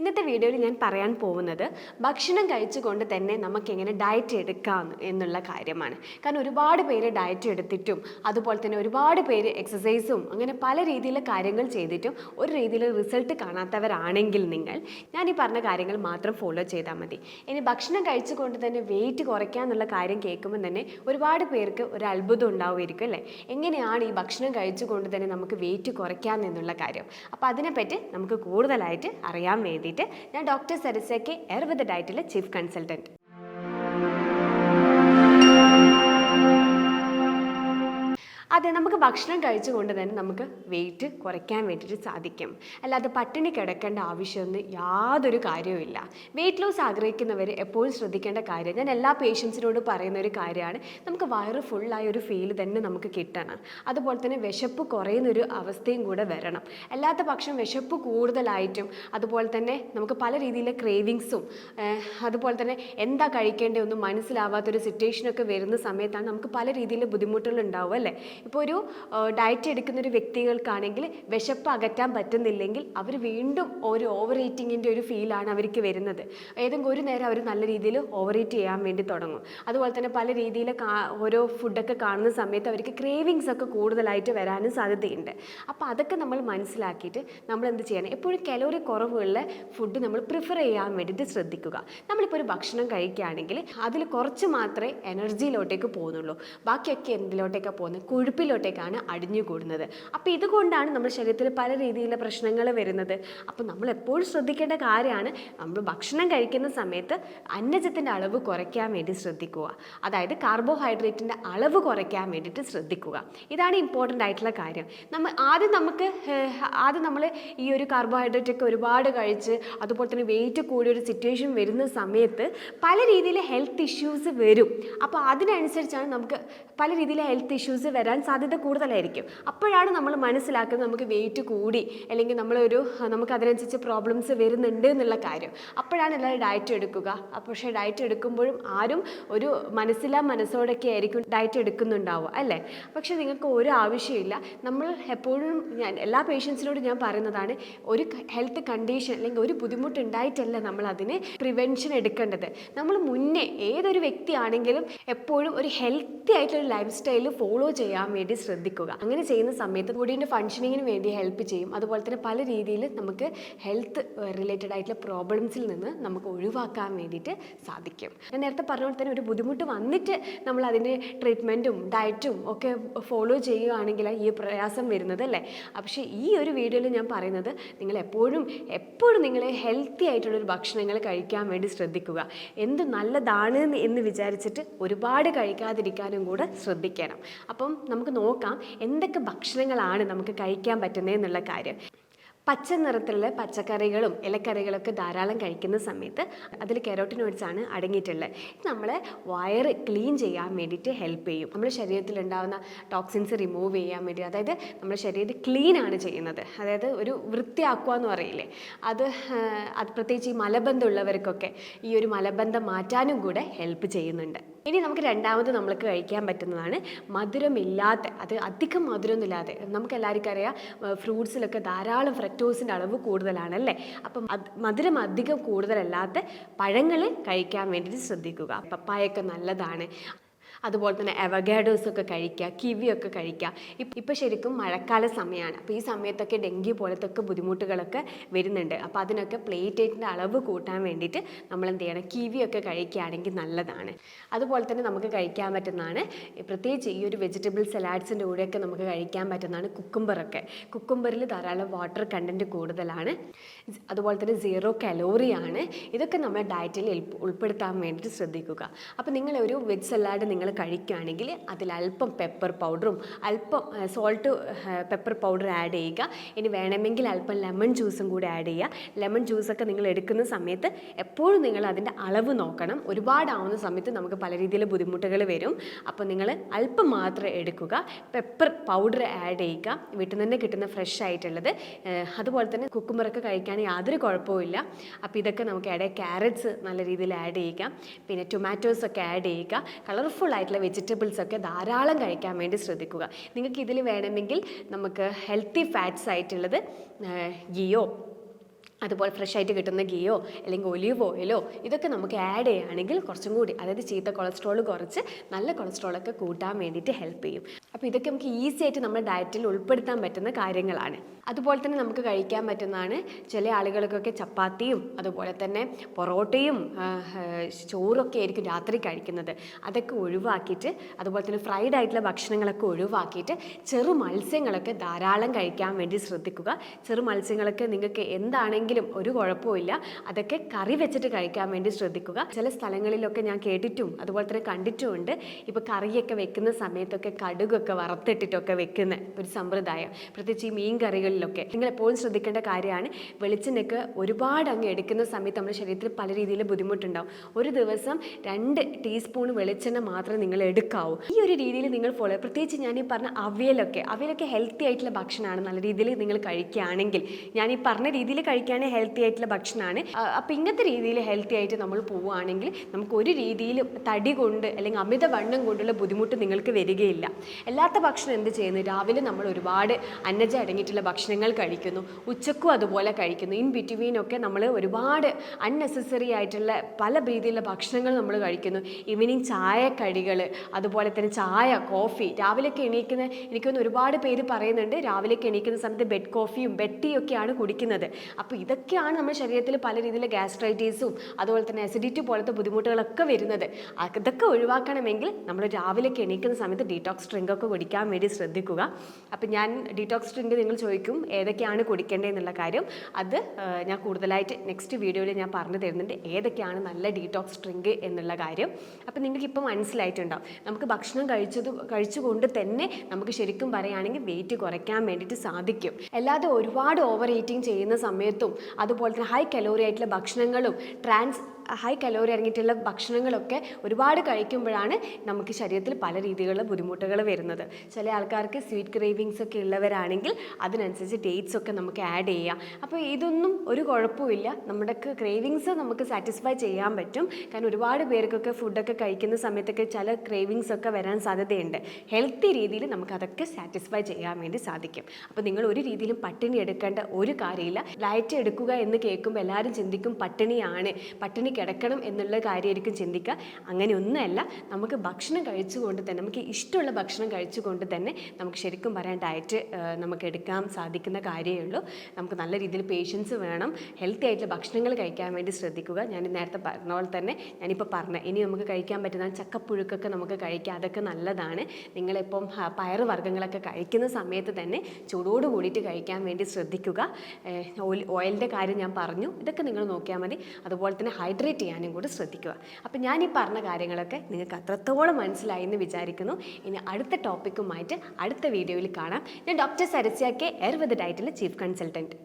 ഇന്നത്തെ വീഡിയോയിൽ ഞാൻ പറയാൻ പോകുന്നത് ഭക്ഷണം കഴിച്ചുകൊണ്ട് തന്നെ നമുക്ക് എങ്ങനെ ഡയറ്റ് എടുക്കാം എന്നുള്ള കാര്യമാണ്. കാരണം ഒരുപാട് പേര് ഡയറ്റ് എടുത്തിട്ടും അതുപോലെ തന്നെ ഒരുപാട് പേര് എക്സസൈസും അങ്ങനെ പല രീതിയിലുള്ള കാര്യങ്ങൾ ചെയ്തിട്ടും ഒരു രീതിയിൽ റിസൾട്ട് കാണാത്തവരാണെങ്കിൽ നിങ്ങൾ ഞാൻ ഈ പറഞ്ഞ കാര്യങ്ങൾ മാത്രം ഫോളോ ചെയ്താൽ മതി. ഇനി ഭക്ഷണം കഴിച്ചുകൊണ്ട് തന്നെ വെയിറ്റ് കുറയ്ക്കുക എന്നുള്ള കാര്യം കേൾക്കുമ്പോൾ തന്നെ ഒരുപാട് പേർക്ക് ഒരു അത്ഭുതം ഉണ്ടാവുമായിരിക്കും അല്ലേ? എങ്ങനെയാണ് ഈ ഭക്ഷണം കഴിച്ചുകൊണ്ട് തന്നെ നമുക്ക് വെയിറ്റ് കുറയ്ക്കാം എന്നുള്ള കാര്യം? അപ്പോൾ അതിനെപ്പറ്റി നമുക്ക് കൂടുതലായിട്ട് അറിയാൻ വേണ്ടിയിട്ട് ഞാൻ ഡോക്ടർ സരസയ്ക്ക് എയർവിദ് ഡയറ്റിലെ ചീഫ് കൺസൾട്ടന്റ്. അതെ നമുക്ക് ഭക്ഷണം കഴിച്ചുകൊണ്ട് തന്നെ നമുക്ക് വെയിറ്റ് കുറയ്ക്കാൻ വേണ്ടിയിട്ട് സാധിക്കും. അല്ലാതെ പട്ടിണി കിടക്കേണ്ട ആവശ്യമൊന്നും യാതൊരു കാര്യവുമില്ല വെയിറ്റ് ലോസ് ആഗ്രഹിക്കുന്നവർ എപ്പോഴും ശ്രദ്ധിക്കേണ്ട കാര്യം ഞാൻ എല്ലാ പേഷ്യൻസിനോട് പറയുന്ന ഒരു കാര്യമാണ് നമുക്ക് വയറ് ഫുള്ളായ ഒരു ഫീൽ തന്നെ നമുക്ക് കിട്ടണം. അതുപോലെ തന്നെ വിശപ്പ് കുറയുന്നൊരു അവസ്ഥയും കൂടെ വരണം. അല്ലാത്ത പക്ഷം വിശപ്പ് കൂടുതലായിട്ടും അതുപോലെ തന്നെ നമുക്ക് പല രീതിയിലെ ക്രേവിങ്സും അതുപോലെ തന്നെ എന്താ കഴിക്കേണ്ടതൊന്നും മനസ്സിലാവാത്തൊരു സിറ്റുവേഷനൊക്കെ വരുന്ന സമയത്താണ് നമുക്ക് പല രീതിയിലെ ബുദ്ധിമുട്ടുകൾ ഉണ്ടാവും അല്ലേ? ഇപ്പോൾ ഒരു ഡയറ്റ് എടുക്കുന്ന ഒരു വ്യക്തികൾക്കാണെങ്കിൽ വിശപ്പ് അകറ്റാൻ പറ്റുന്നില്ലെങ്കിൽ അവർ വീണ്ടും ഒരു ഓവർ ഈറ്റിങ്ങിന്റെ ഒരു ഫീലാണ് അവർക്ക് വരുന്നത്. ഏതെങ്കിലും ഒരു നേരം അവർ നല്ല രീതിയിൽ ഓവർ ഈറ്റ് ചെയ്യാൻ വേണ്ടി തുടങ്ങും. അതുപോലെ തന്നെ പല രീതിയിൽ ഓരോ ഫുഡൊക്കെ കാണുന്ന സമയത്ത് അവർക്ക് ക്രേവിങ്സ് ഒക്കെ കൂടുതലായിട്ട് വരാനും സാധ്യതയുണ്ട്. അപ്പോൾ അതൊക്കെ നമ്മൾ മനസ്സിലാക്കിയിട്ട് നമ്മൾ എന്ത് ചെയ്യണം? എപ്പോഴും കലോറി കുറവുള്ള ഫുഡ് നമ്മൾ പ്രിഫർ ചെയ്യാൻ വേണ്ടിയിട്ട് ശ്രദ്ധിക്കുക. നമ്മളിപ്പോൾ ഒരു ഭക്ഷണം കഴിക്കുകയാണെങ്കിൽ അതിൽ കുറച്ച് മാത്രമേ എനർജിയിലോട്ടേക്ക് പോകുന്നുള്ളൂ. ബാക്കിയൊക്കെ എന്തിലോട്ടേക്കാണ് പോകുന്നത്? കൊഴുപ്പിലോട്ടേക്കാണ് അടിഞ്ഞു കൂടുന്നത്. അപ്പോൾ ഇതുകൊണ്ടാണ് നമ്മുടെ ശരീരത്തിൽ പല രീതിയിലുള്ള പ്രശ്നങ്ങൾ വരുന്നത്. അപ്പോൾ നമ്മൾ എപ്പോഴും ശ്രദ്ധിക്കേണ്ട കാര്യമാണ് നമ്മൾ ഭക്ഷണം കഴിക്കുന്ന സമയത്ത് അന്നജത്തിന്റെ അളവ് കുറയ്ക്കാൻ വേണ്ടി ശ്രദ്ധിക്കുക. അതായത് കാർബോഹൈഡ്രേറ്റിന്റെ അളവ് കുറയ്ക്കാൻ വേണ്ടിയിട്ട് ശ്രദ്ധിക്കുക. ഇതാണ് ഇമ്പോർട്ടന്റ് ആയിട്ടുള്ള കാര്യം. നമ്മൾ ആദ്യം നമുക്ക് ആദ്യം നമ്മൾ ഈ ഒരു കാർബോഹൈഡ്രേറ്റ് ഒക്കെ ഒരുപാട് കഴിച്ച് അതുപോലെ തന്നെ വെയിറ്റ് കൂടിയ ഒരു സിറ്റുവേഷൻ വരുന്ന സമയത്ത് പല രീതിയിലെ ഹെൽത്ത് ഇഷ്യൂസ് വരും. അപ്പോൾ അതിനനുസരിച്ചാണ് നമുക്ക് പല രീതിയിലെ ഹെൽത്ത് ഇഷ്യൂസ് വരാൻ സാധ്യത കൂടുതലായിരിക്കും. അപ്പോഴാണ് നമ്മൾ മനസ്സിലാക്കുന്നത് നമുക്ക് വെയിറ്റ് കൂടി അല്ലെങ്കിൽ നമ്മളൊരു നമുക്ക് അതിനനുസരിച്ച് പ്രോബ്ലംസ് വരുന്നുണ്ട് എന്നുള്ള കാര്യം. അപ്പോഴാണ് എല്ലാവരും ഡയറ്റ് എടുക്കുക. പക്ഷേ ഡയറ്റ് എടുക്കുമ്പോഴും ആരും ഒരു മനസ്സിലാ മനസ്സോടൊക്കെ ആയിരിക്കും ഡയറ്റ് എടുക്കുന്നുണ്ടാവുക അല്ലേ? പക്ഷേ നിങ്ങൾക്ക് ഒരു ആവശ്യമില്ല. നമ്മൾ എപ്പോഴും ഞാൻ എല്ലാ പേഷ്യൻസിനോടും ഞാൻ പറയുന്നതാണ് ഒരു ഹെൽത്ത് കണ്ടീഷൻ അല്ലെങ്കിൽ ഒരു ബുദ്ധിമുട്ടുണ്ടായിട്ടല്ല നമ്മൾ അതിന് പ്രിവെൻഷൻ എടുക്കേണ്ടത്. നമ്മൾ മുന്നേ ഏതൊരു വ്യക്തിയാണെങ്കിലും എപ്പോഴും ഒരു ഹെൽത്തി ആയിട്ടുള്ള ലൈഫ് സ്റ്റൈൽ ഫോളോ ചെയ്യാൻ വേണ്ടി ശ്രദ്ധിക്കുക. അങ്ങനെ ചെയ്യുന്ന സമയത്ത് ബോഡീന്റെ ഫങ്ഷനിങ്ങിന് വേണ്ടി ഹെൽപ്പ് ചെയ്യും. അതുപോലെ തന്നെ പല രീതിയിൽ നമുക്ക് ഹെൽത്ത് റിലേറ്റഡ് ആയിട്ടുള്ള പ്രോബ്ലംസിൽ നിന്ന് നമുക്ക് ഒഴിവാക്കാൻ വേണ്ടിയിട്ട് സാധിക്കും. ഞാൻ നേരത്തെ പറഞ്ഞ പോലെ തന്നെ ഒരു ബുദ്ധിമുട്ട് വന്നിട്ട് നമ്മൾ അതിന്റെ ട്രീറ്റ്മെന്റും ഡയറ്റും ഒക്കെ ഫോളോ ചെയ്യുകയാണെങ്കിൽ ഈ പ്രയാസം വരുന്നത് അല്ലേ? പക്ഷേ ഈ ഒരു വീഡിയോയിൽ ഞാൻ പറയുന്നത് നിങ്ങൾ എപ്പോഴും എപ്പോഴും നിങ്ങൾ ഹെൽത്തി ആയിട്ടുള്ളൊരു ഭക്ഷണങ്ങൾ കഴിക്കാൻ വേണ്ടി ശ്രദ്ധിക്കുക. എന്ത് നല്ലതാണ് എന്ന് വിചാരിച്ചിട്ട് ഒരുപാട് കഴിക്കാതിരിക്കാനും കൂടെ ശ്രദ്ധിക്കണം. അപ്പം നമുക്ക് നോക്കാം എന്തൊക്കെ ഭക്ഷണങ്ങളാണ് നമുക്ക് കഴിക്കാൻ പറ്റുന്നത് എന്നുള്ള കാര്യം. പച്ച നിറത്തിലുള്ള പച്ചക്കറികളും ഇലക്കറികളൊക്കെ ധാരാളം കഴിക്കുന്ന സമയത്ത് അതിൽ കെരോട്ടിനോയിഡ്സ് ആണ് അടങ്ങിയിട്ടുള്ളത്. നമ്മളെ വയറ് ക്ലീൻ ചെയ്യാൻ വേണ്ടിയിട്ട് ഹെൽപ്പ് ചെയ്യും. നമ്മുടെ ശരീരത്തിൽ ഉണ്ടാകുന്ന ടോക്സിൻസ് റിമൂവ് ചെയ്യാൻ വേണ്ടി അതായത് നമ്മുടെ ശരീരം ക്ലീൻ ആണ് ചെയ്യുന്നത്. അതായത് ഒരു വൃത്തിയാക്കുക എന്ന് പറയില്ലേ? അത് അത് പ്രത്യേകിച്ച് ഈ മലബന്ധമുള്ളവർക്കൊക്കെ ഈ ഒരു മലബന്ധം മാറ്റാനും കൂടെ ഹെൽപ്പ് ചെയ്യുന്നുണ്ട്. ഇനി നമുക്ക് രണ്ടാമത് നമ്മൾക്ക് കഴിക്കാൻ പറ്റുന്നതാണ് മധുരമില്ലാത്ത അത് അധികം മധുരമൊന്നുമില്ലാതെ. നമുക്ക് എല്ലാവർക്കും അറിയാം ഫ്രൂട്ട്സിലൊക്കെ ധാരാളം ഫ്രക്ടോസിന്റെ അളവ് കൂടുതലാണ് അല്ലേ അപ്പം മധുരം അധികം കൂടുതലല്ലാത്ത പഴങ്ങൾ കഴിക്കാൻ വേണ്ടിയിട്ട് ശ്രദ്ധിക്കുക. പപ്പായൊക്കെ നല്ലതാണ്. അതുപോലെ തന്നെ അവഗാഡോസ് ഒക്കെ കഴിക്കുക കിവിയൊക്കെ കഴിക്കുക. ഇപ്പം ശരിക്കും മഴക്കാല സമയമാണ് അപ്പോൾ ഈ സമയത്തൊക്കെ ഡെങ്കി പോലത്തെ ഒക്കെ ബുദ്ധിമുട്ടുകളൊക്കെ വരുന്നുണ്ട്. അപ്പോൾ അതിനൊക്കെ പ്ലേറ്റേറ്റിന്റെ അളവ് കൂട്ടാൻ വേണ്ടിയിട്ട് നമ്മൾ എന്ത് ചെയ്യണം കിവിയൊക്കെ കഴിക്കുകയാണെങ്കിൽ നല്ലതാണ്. അതുപോലെ തന്നെ നമുക്ക് കഴിക്കാൻ പറ്റുന്നതാണ് പ്രത്യേകിച്ച് ഈ ഒരു വെജിറ്റബിൾ സലാഡ്സിന്റെ കൂടെയൊക്കെ നമുക്ക് കഴിക്കാൻ പറ്റുന്നതാണ് കുക്കുംബറൊക്കെ കുക്കുംബറിൽ ധാരാളം വാട്ടർ കണ്ടന്റ് കൂടുതലാണ്. അതുപോലെ തന്നെ സീറോ കലോറിയാണ് ഇതൊക്കെ നമ്മുടെ ഡയറ്റിൽ ഉൾപ്പെടുത്താൻ വേണ്ടിയിട്ട് ശ്രദ്ധിക്കുക. അപ്പോൾ നിങ്ങളൊരു വെജ് സലാഡ് നിങ്ങൾ കഴിക്കുകയാണെങ്കിൽ അതിൽ അല്പം പെപ്പർ പൗഡറും അല്പം സോൾട്ട് പെപ്പർ പൗഡർ ആഡ് ചെയ്യുക. ഇനി വേണമെങ്കിൽ അല്പം ലെമൺ ജ്യൂസും കൂടി ആഡ് ചെയ്യുക. ലെമൺ ജ്യൂസൊക്കെ നിങ്ങൾ എടുക്കുന്ന സമയത്ത് എപ്പോഴും നിങ്ങൾ അതിന്റെ അളവ് നോക്കണം. ഒരുപാടാവുന്ന സമയത്ത് നമുക്ക് പല രീതിയിൽ ബുദ്ധിമുട്ടുകൾ വരും. അപ്പോൾ നിങ്ങൾ അല്പം മാത്രം എടുക്കുക. പെപ്പർ പൗഡർ ആഡ് ചെയ്യുക. വീട്ടിൽ നിന്ന് കിട്ടുന്ന ഫ്രഷ് ആയിട്ടുള്ളത്. അതുപോലെ തന്നെ കുക്കുമ്പറൊക്കെ കഴിക്കാൻ യാതൊരു കുഴപ്പമില്ല അപ്പോൾ ഇതൊക്കെ നമുക്ക് ആഡ് ക്യാരറ്റ്സ് നല്ല രീതിയിൽ ആഡ് ചെയ്യുക. പിന്നെ ടൊമാറ്റോസ് ഒക്കെ ആഡ് ചെയ്യുക. കളർഫുൾ ആയിട്ടുള്ള വെജിറ്റബിൾസ് ഒക്കെ ധാരാളം കഴിക്കാൻ വേണ്ടി ശ്രദ്ധിക്കുക. നിങ്ങൾക്ക് ഇതിൽ വേണമെങ്കിൽ നമുക്ക് ഹെൽത്തി ഫാറ്റ്സ് ആയിട്ടുള്ളത് ഗിയോ അതുപോലെ ഫ്രഷ് ആയിട്ട് കിട്ടുന്ന ഗീയോ അല്ലെങ്കിൽ ഒലിവ് ഓയിലോ ഇതൊക്കെ നമുക്ക് ആഡ് ചെയ്യുകയാണെങ്കിൽ കുറച്ചും കൂടി അതായത് ചീത്ത കൊളസ്ട്രോൾ കുറച്ച് നല്ല കൊളസ്ട്രോളൊക്കെ കൂട്ടാൻ വേണ്ടിയിട്ട് ഹെൽപ്പ് ചെയ്യും. അപ്പോൾ ഇതൊക്കെ നമുക്ക് ഈസി ആയിട്ട് നമ്മുടെ ഡയറ്റിൽ ഉൾപ്പെടുത്താൻ പറ്റുന്ന കാര്യങ്ങളാണ്. അതുപോലെ തന്നെ നമുക്ക് കഴിക്കാൻ പറ്റുന്നതാണ് ചില ആളുകൾക്കൊക്കെ ചപ്പാത്തിയും അതുപോലെ തന്നെ പൊറോട്ടയും ചോറൊക്കെ ആയിരിക്കും രാത്രി കഴിക്കുന്നത്. അതൊക്കെ ഒഴിവാക്കിയിട്ട് അതുപോലെ തന്നെ ഫ്രൈഡ് ആയിട്ടുള്ള ഭക്ഷണങ്ങളൊക്കെ ഒഴിവാക്കിയിട്ട് ചെറു മത്സ്യങ്ങളൊക്കെ ധാരാളം കഴിക്കാൻ വേണ്ടി ശ്രദ്ധിക്കുക. ചെറു മത്സ്യങ്ങളൊക്കെ നിങ്ങൾക്ക് എന്താണെങ്കിലും ഒരു കുഴപ്പമില്ല അതൊക്കെ കറി വെച്ചിട്ട് കഴിക്കാൻ വേണ്ടി ശ്രദ്ധിക്കുക. ചില സ്ഥലങ്ങളിലൊക്കെ ഞാൻ കേട്ടിട്ടും അതുപോലെ തന്നെ കണ്ടിട്ടുമുണ്ട്. ഇപ്പോൾ കറിയൊക്കെ വെക്കുന്ന സമയത്തൊക്കെ കടുകൊക്കെ വറുത്തിട്ടിട്ടൊക്കെ വെക്കുന്ന ഒരു സമ്പ്രദായം. പ്രത്യേകിച്ച് ഈ മീൻ കറികളിലൊക്കെ. നിങ്ങൾ എപ്പോഴും ശ്രദ്ധിക്കേണ്ട കാര്യമാണ് വെളിച്ചെണ്ണയ്ക്ക് ഒരുപാട് അങ്ങ് എടുക്കുന്ന സമയത്ത് നമ്മുടെ ശരീരത്തിൽ പല രീതിയിൽ ബുദ്ധിമുട്ടുണ്ടാവും. ഒരു ദിവസം രണ്ട് ടീസ്പൂൺ വെളിച്ചെണ്ണ മാത്രം നിങ്ങൾ എടുക്കാവൂ. ഈ ഒരു രീതിയിൽ നിങ്ങൾ ഫോളോ പ്രത്യേകിച്ച് ഞാൻ ഈ പറഞ്ഞ അവിയലൊക്കെ. അവിയലൊക്കെ ഹെൽത്തി ആയിട്ടുള്ള ഭക്ഷണമാണ് നല്ല രീതിയിൽ നിങ്ങൾ കഴിക്കുകയാണെങ്കിൽ. ഞാൻ ഈ പറഞ്ഞ രീതിയിൽ കഴിക്കുകയാണെങ്കിൽ ഹെൽത്തി ആയിട്ടുള്ള ഭക്ഷണമാണ്. അപ്പം ഇങ്ങനത്തെ രീതിയിൽ ഹെൽത്തി ആയിട്ട് നമ്മൾ പോവുകയാണെങ്കിൽ നമുക്ക് ഒരു രീതിയിലും തടി കൊണ്ട് അല്ലെങ്കിൽ അമിത വണ്ണം കൊണ്ടുള്ള ബുദ്ധിമുട്ട് നിങ്ങൾക്ക് വരികയില്ല. അല്ലാത്ത ഭക്ഷണം എന്ത് ചെയ്യുന്നു? രാവിലെ നമ്മൾ ഒരുപാട് അന്നജ അടങ്ങിയിട്ടുള്ള ഭക്ഷണങ്ങൾ കഴിക്കുന്നു. ഉച്ചക്കും അതുപോലെ കഴിക്കുന്നു. ഇൻ ബിറ്റ്വീൻ ഒക്കെ നമ്മൾ ഒരുപാട് അൺനെസസറി ആയിട്ടുള്ള പല രീതിയിലുള്ള ഭക്ഷണങ്ങൾ നമ്മൾ കഴിക്കുന്നു. ഈവനിങ് ചായക്കടികൾ അതുപോലെ തന്നെ ചായ കോഫി രാവിലെയൊക്കെ എണീക്കുന്ന എനിക്കൊന്ന് ഒരുപാട് പേര് പറയുന്നുണ്ട് രാവിലെയൊക്കെ എണീക്കുന്ന സമയത്ത് ബെഡ് കോഫിയും ബെഡ് ടീ ഒക്കെയാണ് കുടിക്കുന്നത്. അപ്പോൾ ഇതൊക്കെയാണ് നമ്മുടെ ശരീരത്തിൽ പല രീതിയിൽ ഗ്യാസ്ട്രൈറ്റീസും അതുപോലെ തന്നെ അസിഡിറ്റി പോലത്തെ ബുദ്ധിമുട്ടുകളൊക്കെ വരുന്നത്. അതൊക്കെ ഒഴിവാക്കണമെങ്കിൽ നമ്മൾ രാവിലെ എണീക്കുന്ന സമയത്ത് ഡീറ്റോക്സ് ഡ്രിങ്ക് ഒക്കെ കുടിക്കാൻ വേണ്ടി ശ്രദ്ധിക്കുക. അപ്പം ഞാൻ ഡീറ്റോക്സ് ഡ്രിങ്ക് നിങ്ങൾ ചോദിക്കും ഏതൊക്കെയാണ് കുടിക്കേണ്ടതെന്നുള്ള കാര്യം. അത് ഞാൻ കൂടുതലായിട്ട് നെക്സ്റ്റ് വീഡിയോയിൽ ഞാൻ പറഞ്ഞു തരുന്നുണ്ട് ഏതൊക്കെയാണ് നല്ല ഡീറ്റോക്സ് ഡ്രിങ്ക് എന്നുള്ള കാര്യം. അപ്പം നിങ്ങൾക്ക് ഇപ്പം മനസ്സിലായിട്ടുണ്ടാവും. നമുക്ക് ഭക്ഷണം കഴിച്ചത് കഴിച്ചുകൊണ്ട് തന്നെ നമുക്ക് ശരിക്കും പറയുകയാണെങ്കിൽ വെയിറ്റ് കുറയ്ക്കാൻ വേണ്ടിയിട്ട് സാധിക്കും. അല്ലാതെ ഒരുപാട് ഓവർ ഈറ്റിംഗ് ചെയ്യുന്ന സമയത്തും അതുപോലെ തന്നെ ഹൈ കലോറി ആയിട്ടുള്ള ഭക്ഷണങ്ങളും ട്രാൻസ് ഹൈ കലോറി അടങ്ങിയിട്ടുള്ള ഭക്ഷണങ്ങളൊക്കെ ഒരുപാട് കഴിക്കുമ്പോഴാണ് നമുക്ക് ശരീരത്തിൽ പല രീതിയിലുള്ള ബുദ്ധിമുട്ടുകൾ വരുന്നത്. ചില ആൾക്കാർക്ക് സ്വീറ്റ് ക്രേവിങ്സ് ഒക്കെ ഉള്ളവരാണെങ്കിൽ അതിനനുസരിച്ച് ഡേറ്റ്സ് ഒക്കെ നമുക്ക് ആഡ് ചെയ്യാം. അപ്പോൾ ഇതൊന്നും ഒരു കുഴപ്പമില്ല നമ്മുടെ ക്രേവിങ്സ് നമുക്ക് സാറ്റിസ്ഫൈ ചെയ്യാൻ പറ്റും. കാരണം ഒരുപാട് പേർക്കൊക്കെ ഫുഡൊക്കെ കഴിക്കുന്ന സമയത്തൊക്കെ ചില ക്രേവിങ്സ് ഒക്കെ വരാൻ സാധ്യതയുണ്ട്. ഹെൽത്തി രീതിയിൽ നമുക്കതൊക്കെ സാറ്റിസ്ഫൈ ചെയ്യാൻ വേണ്ടി സാധിക്കും. അപ്പോൾ നിങ്ങൾ ഒരു രീതിയിലും പട്ടിണി എടുക്കേണ്ട ഒരു കാര്യമില്ല. ഡയറ്റ് എടുക്കുക എന്ന് കേൾക്കുമ്പോൾ എല്ലാവരും ചിന്തിക്കും പട്ടിണിയാണ്. പട്ടിണി കിടക്കണം എന്നുള്ള കാര്യമായിരിക്കും ചിന്തിക്കുക. അങ്ങനെ ഒന്നുമല്ല. നമുക്ക് ഭക്ഷണം കഴിച്ചുകൊണ്ട് തന്നെ നമുക്ക് ഇഷ്ടമുള്ള ഭക്ഷണം കഴിച്ചുകൊണ്ട് തന്നെ നമുക്ക് ശരിക്കും പറയാൻ ഡയറ്റ് നമുക്ക് എടുക്കാൻ സാധിക്കുന്ന കാര്യമേ ഉള്ളൂ. നമുക്ക് നല്ല രീതിയിൽ പേഷ്യൻസ് വേണം. ഹെൽത്തി ആയിട്ടുള്ള ഭക്ഷണങ്ങൾ കഴിക്കാൻ വേണ്ടി ശ്രദ്ധിക്കുക. ഞാൻ നേരത്തെ പറഞ്ഞ പോലെ തന്നെ ഞാനിപ്പോൾ പറഞ്ഞ ഇനി നമുക്ക് കഴിക്കാൻ പറ്റുന്ന ചക്കപ്പുഴുക്കൊക്കെ നമുക്ക് കഴിക്കാം. അതൊക്കെ നല്ലതാണ്. നിങ്ങളിപ്പം പയർ വർഗങ്ങളൊക്കെ കഴിക്കുന്ന സമയത്ത് തന്നെ ചൂടോട് കൂടിയിട്ട് കഴിക്കാൻ വേണ്ടി ശ്രദ്ധിക്കുക. ഓയിലിന്റെ കാര്യം ഞാൻ പറഞ്ഞു. ഇതൊക്കെ നിങ്ങൾ നോക്കിയാൽ മതി. അതുപോലെ തന്നെ ഹൈഡ്രേറ്റ് ചെയ്യാനും കൂടി ശ്രദ്ധിക്കുക. അപ്പം ഞാൻ ഈ പറഞ്ഞ കാര്യങ്ങളൊക്കെ നിങ്ങൾക്ക് അത്രത്തോളം മനസ്സിലായി എന്ന് വിചാരിക്കുന്നു. ഇനി അടുത്ത ടോപ്പിക്കുമായിട്ട് അടുത്ത വീഡിയോയിൽ കാണാം. ഞാൻ ഡോക്ടർ സരസ്യ കെ എർവത് ഡയറ്റിലെ ചീഫ് കൺസൾട്ടന്റ്